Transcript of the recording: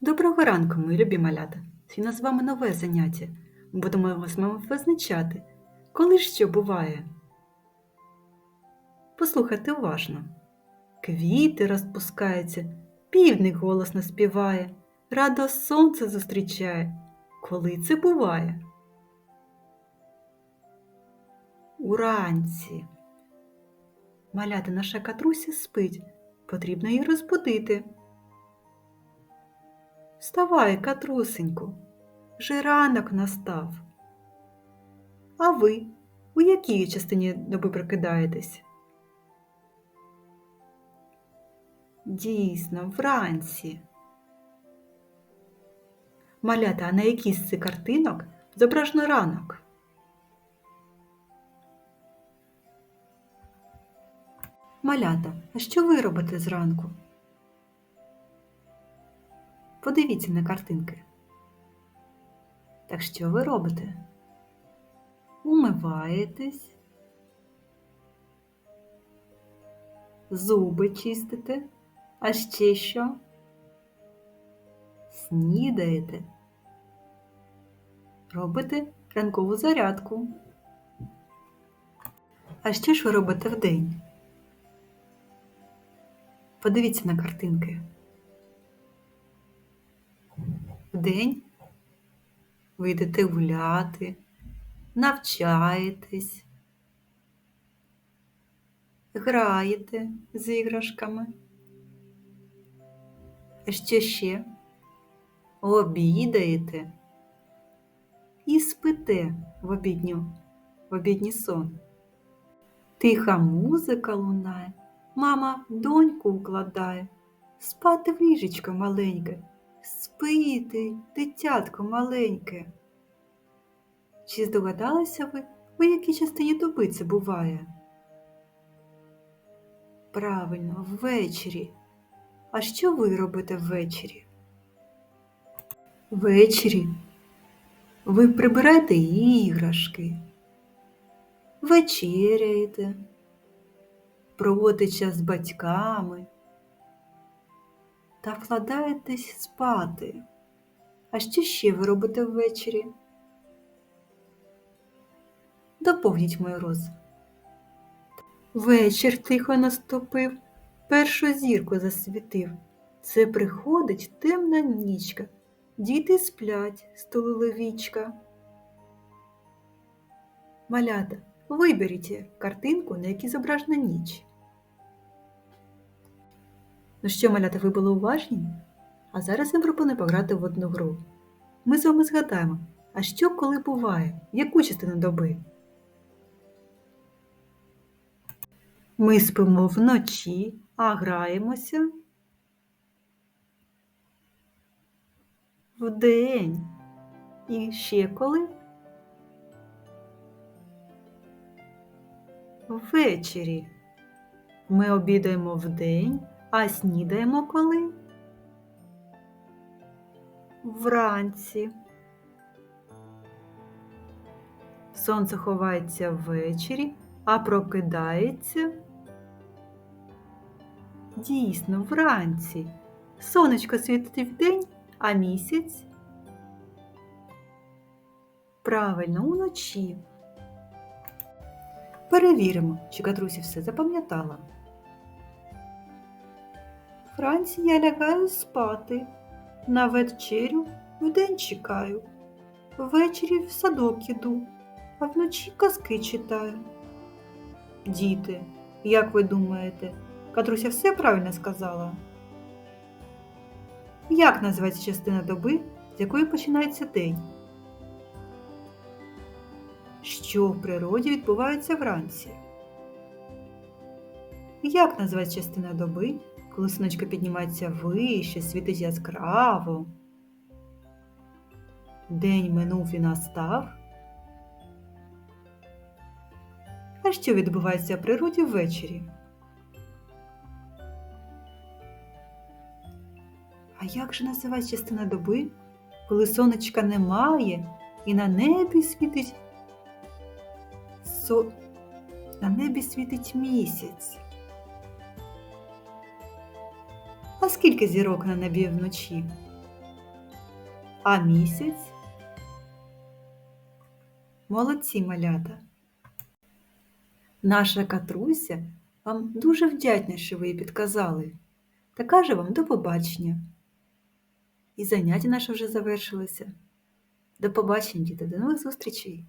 Доброго ранку, мої любі малята! Сьогодні з вами нове заняття. Ми будемо з вами визначати, коли ж що буває. Послухайте уважно. Квіти розпускаються, півник голосно співає, радо сонце зустрічає. Коли це буває? Уранці. Малята наша катруся спить, потрібно її розбудити. Вставай, катрусеньку, вже ранок настав. А ви у якій частині доби прокидаєтесь? Дійсно, вранці. Малята, а на якій з цих картинок зображено ранок? Малята, а що ви робите зранку? Подивіться на картинки. Так що ви робите? Умиваєтесь, зуби чистите, а ще що? Снідаєте, робите ранкову зарядку. А що ж ви робите вдень? Подивіться на картинки. Вдень ви йдете гуляти, навчаєтесь, граєте з іграшками. Що ще? Обідаєте і спите в обідню, в обідній сон. Тиха музика лунає, мама доньку укладає, спати в ліжечко маленьке. Спити, дитятко маленьке. Чи здогадалися ви, у якій частині доби це буває? Правильно, ввечері. А що ви робите ввечері? Ввечері ви прибираєте іграшки, вечеряєте, проводите час з батьками та вкладаєтесь спати. А що ще ви робите ввечері? Доповніть мою роз. Вечір тихо наступив, першу зірку засвітив. Це приходить темна нічка. Діти сплять, стулили вічка. Малята, виберіть картинку, на якій зображена ніч. Ну що, малята, ви були уважні? А зараз я пропоную пограти в одну гру. Ми з вами згадаємо, а що коли буває? Яку частину доби? Ми спимо вночі, а граємося вдень. І ще коли? Ввечері. Ми обідаємо вдень, а снідаємо коли? Вранці. Сонце ховається ввечері, а прокидається. Дійсно, вранці. Сонечко світить вдень, а місяць. Правильно, уночі. Перевіримо, чи Катруся все запам'ятала. Вранці я лягаю спати, на вечерю вдень чекаю, ввечері в садок іду, а вночі казки читаю. Діти, як ви думаєте, Катруся все правильно сказала? Як називається частина доби, з якої починається день? Що в природі відбувається вранці? Як називається частина доби, коли сонечко піднімається вище, світить яскраво? День минув і настав. А що відбувається в природі ввечері? А як же називається частина доби, коли сонечка немає і на небі світить со... на небі світить місяць? А скільки зірок на небі вночі? А місяць? Молодці малята. Наша Катруся вам дуже вдячна, що ви їй підказали. Та каже вам до побачення. І заняття наше вже завершилося. До побачення, діти, до нових зустрічей!